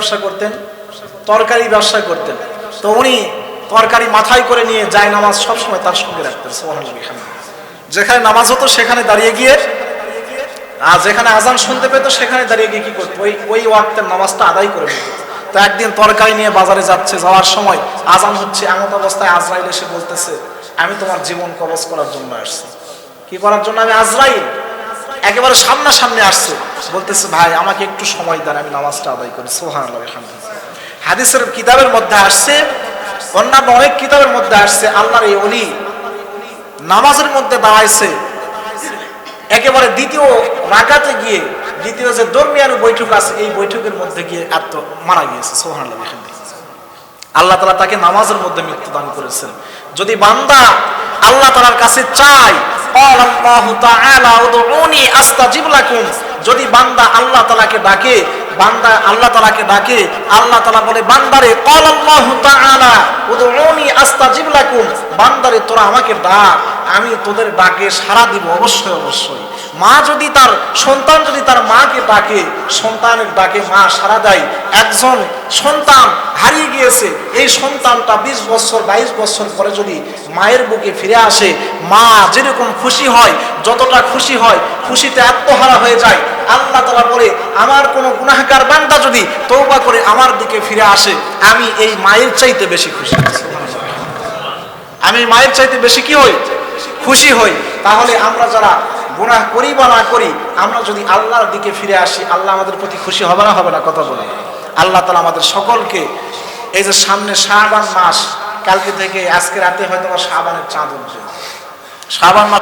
ব্যবসা করতেন, তরকারি ব্যবসা করতেন। তো উনি তরকারি মাথায় করে নিয়ে যায় নামাজ সবসময় তার সঙ্গে রাখতেন সোহানুল্লাহ যেখানে নামাজ হতো সেখানে দাঁড়িয়ে গিয়ে, আর যেখানে আজান শুনতে পেতো সেখানে দাঁড়িয়ে গিয়ে কি করতো? ওই ওই ওয়াক্তের নামাজটা আদায় করে নিত। তো একদিন তরকারি নিয়ে বাজারে যাচ্ছে, যাওয়ার সময় আজান হচ্ছে, এমন অবস্থায় আজরাইল এসে বলতেছে, আমি তোমার জীবন কবচ করার জন্য আসছি। কি করার জন্য? আমি আজরাইল। একেবারে সামনাসামনি আসছে। বলতেছে, ভাই, আমাকে একটু সময় দেন, আমি নামাজটা আদায় করি। সোহান হাদিসের কিতাবের মধ্যে আসছে, অন্যান্য অনেক কিতাবের মধ্যে আসছে, আল্লাহর এই অলি নামাজের মধ্যে দাঁড়াইছে। একেবারে দ্বিতীয় রাগাতে গিয়ে, দ্বিতীয় যে দরমিয়ান বৈঠক আছে, এই বৈঠকের মধ্যে গিয়ে এত মারা গিয়েছে। সোহান আল্লাহ তালা তাকে নামাজের মধ্যে মৃত্যু দান করেছেন। যদি বান্দা আল্লাহ তালার কাছে চায় قال الله تعالى ادعوني استجب لكم যদি বান্দা আল্লাহ তালাকে ডাকে বান্দা আল্লাহ তালাকে ডাকে আল্লাহ তালা বলে বান্দারে قال الله تعالى ادعوني বান্দারে, তোরা আমাকে ডাক, আমি তোদের ডাকে সারা দিব অবশ্যই অবশ্যই। মা যদি তার, সন্তান যদি তার মাকে ডাকে, সন্তানের ডাকে মা সারা দেয়। একজন সন্তান হারিয়ে গিয়েছে, এই সন্তানটা বিশ বছর, বাইশ বছর পরে যদি মায়ের বুকে ফিরে আসে, মা যেরকম খুশি হয়, যতটা খুশি হয়, খুশিতে আত্মহারা হয়ে যায়। আল্লাহ তালা বলে, আমার কোনো গুনাহগার বান্দা যদি তৌবা করে আমার দিকে ফিরে আসে, আমি এই মায়ের চাইতে বেশি খুশি আছি। আমি মায়ের চাইতে বেশি কি হই? খুশি হই। তাহলে আমরা যারা গুনাহ করি বা না করি, আমরা যদি আল্লাহর দিকে ফিরে আসি, আল্লাহ আমাদের প্রতি খুশি হবে না হবে না কথা বলে? আল্লাহ তালা আমাদের সকলকে এই যে সামনে শাহবান মাস, কালকে থেকে আজকে রাতে হয়তো শাহবানের চাঁদ উঠবে। শাহবান মাস